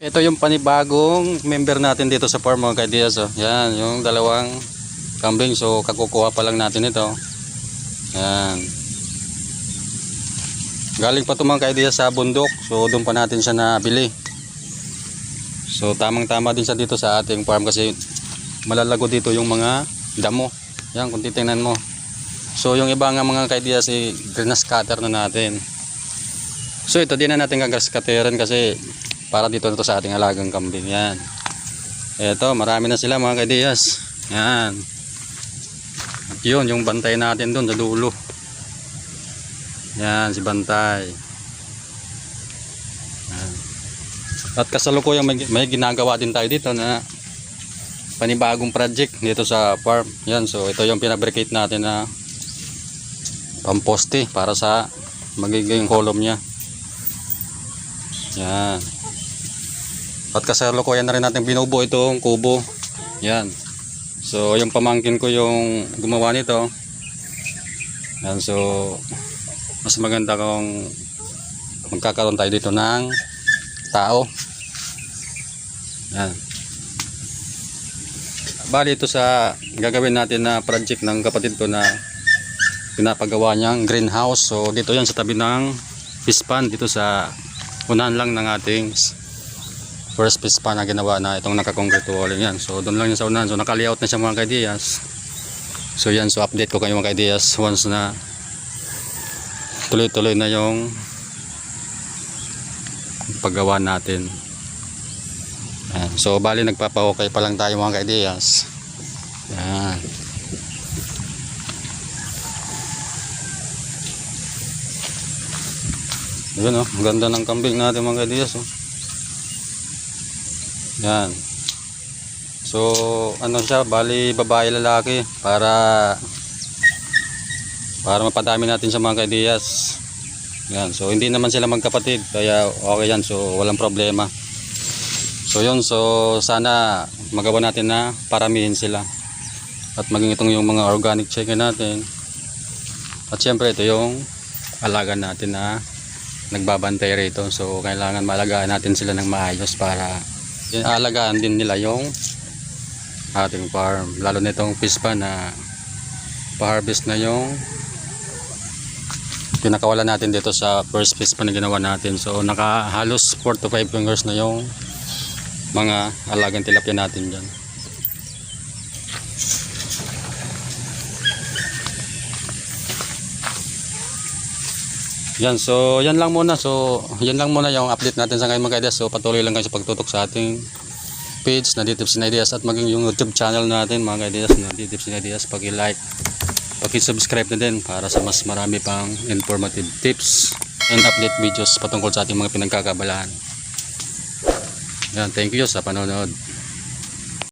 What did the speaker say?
Ito yung panibagong member natin dito sa farm mga kaidias. Oh. Yan, yung dalawang kambing. So, kakukuha pa lang natin ito. Yan. Galing pa ito mga kaidias sa bundok. So, doon pa natin siya nabili. So, tamang-tama din siya dito sa ating farm kasi malalago dito yung mga damo. Yan, kung titingnan mo. So, yung iba nga mga kaidias, eh, grass cutter na natin. So, ito din na natin gagas cutterin kasi para dito na to sa ating alagang kambing yan. Eto marami na sila mga kaidiyas. Yan. Yun yung bantay natin doon sa dulo. Yan si bantay. Yan. at kasalukuyang may, may ginagawa din tayo dito na panibagong project dito sa farm. Yan so ito yung pinabricate natin na pamposte para sa magiging column nya yan at kasalukuyan na rin natin binubuo itong kubo. Yan. So, yung pamangkin ko yung gumawa nito. Yan. So, mas maganda kung magkakaroon tayo dito ng tao. Yan. Bali ito sa gagawin natin na project ng kapatid ko na pinapagawa niyang greenhouse. So, dito yan sa tabi ng fish pond dito sa unahan lang ng ating first piece pa na ginawa na itong naka-concrete walling yan. So doon lang yung sa unahan. So naka-layout na siya mga kaidiyas. So yan, so update ko kayo mga kaidiyas once na tuloy-tuloy na yung paggawa natin. Yan. So bali nagpapa-okay pa lang tayo mga kaidiyas. Yan. Yun oh, ganda ng kambing natin mga kaidiyas oh. Yan. So, ano siya, bali babae lalaki para para mapadami natin sa mga kaidiyas. Yan. So, hindi naman sila magkapatid kaya okay yan. So, walang problema. So, yun. So, sana magawa natin na paramihin sila. At maging itong yung mga organic chicken natin. At syempre, ito yung alaga natin na nagbabantay rito. So, kailangan malagaan natin sila ng maayos para alagaan din nila yung ating farm lalo nitong fish pa na pa-harvest na yung pinakawala natin dito sa first fish pa na ginawa natin. So naka halos 4 to 5 fingers na yung mga alagang tilapia natin dyan Yan, so yan lang muna. So yan lang muna yung update natin sa ngayon mga ideas. So patuloy lang kayo sa pagtutok sa ating page na Tips and Ideas at maging yung YouTube channel natin mga ideas na Tips and Ideas. Paki-like, paki-subscribe na din para sa mas marami pang informative tips and update videos patungkol sa ating mga pinagkakabalaan. Yan, thank you sa panonood.